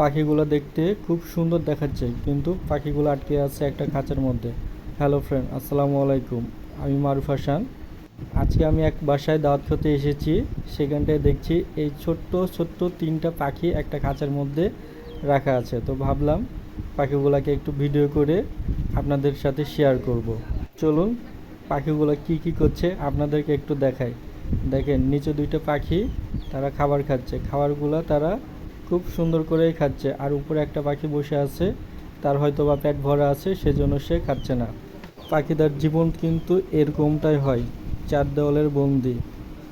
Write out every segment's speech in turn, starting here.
পাখিগুলো দেখতে খুব সুন্দর দেখাচ্ছে, কিন্তু পাখিগুলো আটকে আছে একটা খাঁচার মধ্যে। হ্যালো ফ্রেন্ড আসসালামু আলাইকুম। আমি মারুফ হাসান। আজকে আমি এক বাসায় দাওয়াত খেতে এসেছি। সেখানটায় দেখছি এই ছোট্ট ছোট্ট তিনটা পাখি একটা খাঁচার মধ্যে রাখা আছে। তো ভাবলাম পাখিগুলোকে একটু ভিডিও করে আপনাদের সাথে শেয়ার করব। চলুন, পাখিগুলো কি কি করছে আপনাদেরকে একটু দেখাই। দেখেন, নিচে দুইটা পাখি, তারা খাবার খাচ্ছে। খাবারগুলো তারা খুব সুন্দর করেই খাচ্ছে। আর উপরে একটা পাখি বসে আছে, তার হয়তো বা পেট ভরা আছে, সেজন্য সে খাচ্ছে না। পাখিদের জীবন কিন্তু এরকমটাই হয়, চার দেওয়ালের বন্দি।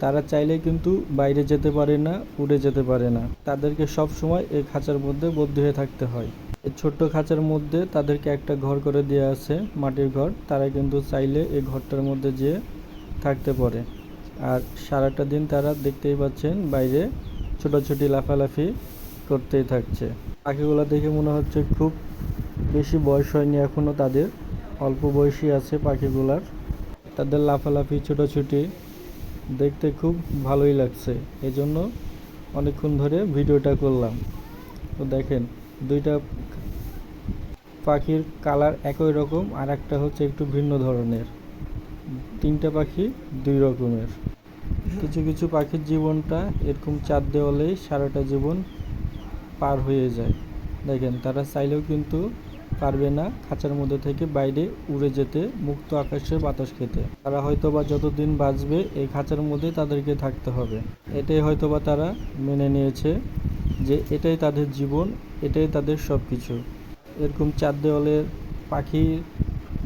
তারা চাইলে কিন্তু বাইরে যেতে পারে না, উড়ে যেতে পারে না। তাদেরকে সব সময় এই খাঁচার মধ্যে বদ্ধ হয়ে থাকতে হয়। এই ছোট্ট খাঁচার মধ্যে তাদেরকে একটা ঘর করে দেওয়া আছে, মাটির ঘর। তারা কিন্তু চাইলে এই ঘরটার মধ্যে যেয়ে থাকতে পারে। আর সারাটা দিন তারা দেখতেই পাচ্ছেন, বাইরে ছোটাছুটি, লাফালাফি করতেই থাকছে। পাখিগুলো দেখে মনে হচ্ছে খুব বেশি বয়স হয়নি এখনও তাদের। অল্প বয়সী আছে পাখিগুলার। তাদের লাফালাফি, ছোটাছুটি দেখতে খুব ভালোই লাগছে। এজন্য অনেকক্ষণ ধরে ভিডিওটা করলাম। তো দেখেন, দুইটা পাখির কালার একই রকম আর একটা হচ্ছে একটু ভিন্ন ধরনের। তিনটা পাখি দুই রকমের। কিছু কিছু পাখির জীবনটা এরকম চার দেওয়ালেই সারাটা জীবন পার হয়ে যায়। দেখেন, তারা চাইলেও কিন্তু পারবে না খাঁচার মধ্যে থেকে বাইরে উড়ে যেতে, মুক্ত আকাশে বাতাস খেতে। তারা হয়তো বা যতদিন বাঁচবে, এই খাঁচার মধ্যে তাদেরকে থাকতে হবে। এটাই হয়তো বা তারা মেনে নিয়েছে যে এটাই তাদের জীবন, এটাই তাদের সব কিছু এরকম চার দেওয়ালের পাখি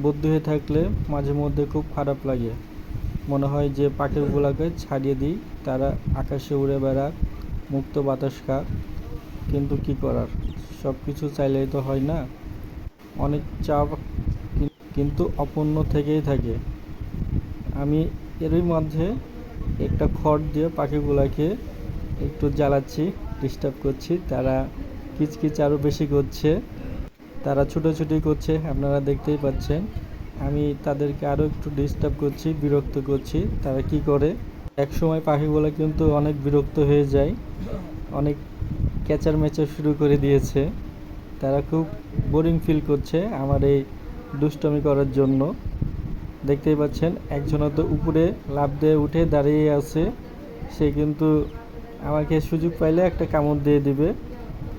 বদ্ধ হয়ে থাকলে মাঝে মধ্যে খুব খারাপ লাগে। মনে হয় যে পাখিগুলোকে ছাড়িয়ে দিই, তারা আকাশে উড়ে বেড়াক, মুক্ত বাতাস খাক। কিন্তু কি করার? সব কিছু চাইলেই তো হয় না। অনেক চাপ কিন্তু অপূর্ণ থেকেই থাকে। আমি এরই মধ্যে একটা খড় দিয়ে পাখিগুলোকে একটু জ্বালাচ্ছি ডিস্টার্ব করছি। তারা কিচকিচ আরও বেশি করছে। তারা ছুটোছুটি করছে, আপনারা দেখতেই পাচ্ছেন। আমি তাদেরকে আরও একটু ডিস্টার্ব করছি, বিরক্ত করছি। তারা কি করে? এক সময় পাখিগুলো কিন্তু অনেক বিরক্ত হয়ে যায়। অনেক ক্যাচার ম্যাচার শুরু করে দিয়েছে। তারা খুব বোরিং ফিল করছে আমার এই দুষ্টমি করার জন্য। দেখতেই পাচ্ছেন একজন তো উপরে লাফ দিয়ে উঠে দাঁড়িয়ে আছে। সে কিন্তু আমাকে সুযোগ পাইলে একটা কামড় দিয়ে দিবে।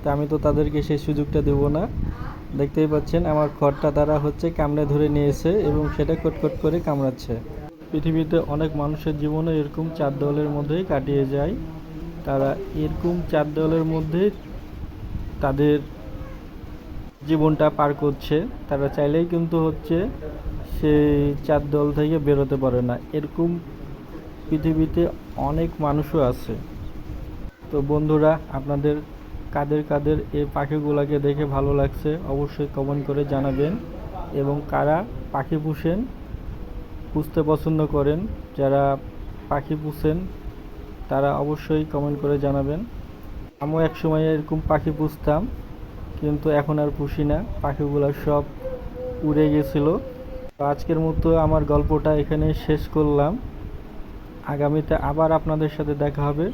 তা আমি তো তাদেরকে সেই সুযোগটা দেবো না। দেখতেই পাচ্ছেন, আমার খড়টা তারা হচ্ছে কামড়ে ধরে নিয়েছে এবং সেটা কটকট করে কামড়াচ্ছে। পৃথিবীতে অনেক মানুষের জীবনে এরকম চার দলের মধ্যেই কাটিয়ে যায়। তারা এরকম চার দেওয়ালের মধ্যে তাদের জীবনটা পার করছে। তারা চাইলেই কিন্তু হচ্ছে সেই চার দল থেকে বেরোতে পারে না। এরকম পৃথিবীতে অনেক মানুষও আছে। তো বন্ধুরা, আপনাদের কাদের কাদের এই পাখিগুলোকে দেখে ভালো লাগছে, অবশ্যই কমেন্ট করে জানাবেন। এবং কারা পাখি পুষেন, পুষতে পছন্দ করেন, যারা পাখি পুষেন তারা অবশ্যই কমেন্ট করে জানাবেন। আমিও এক সময় এরকম পাখি পুষতাম, কিন্তু এখন আর পুষি না। পাখিগুলো সব উড়ে গেছিল। তো আজকের মতো আমার গল্পটা এখানে শেষ করলাম। আগামীতে আবার আপনাদের সাথে দেখা হবে।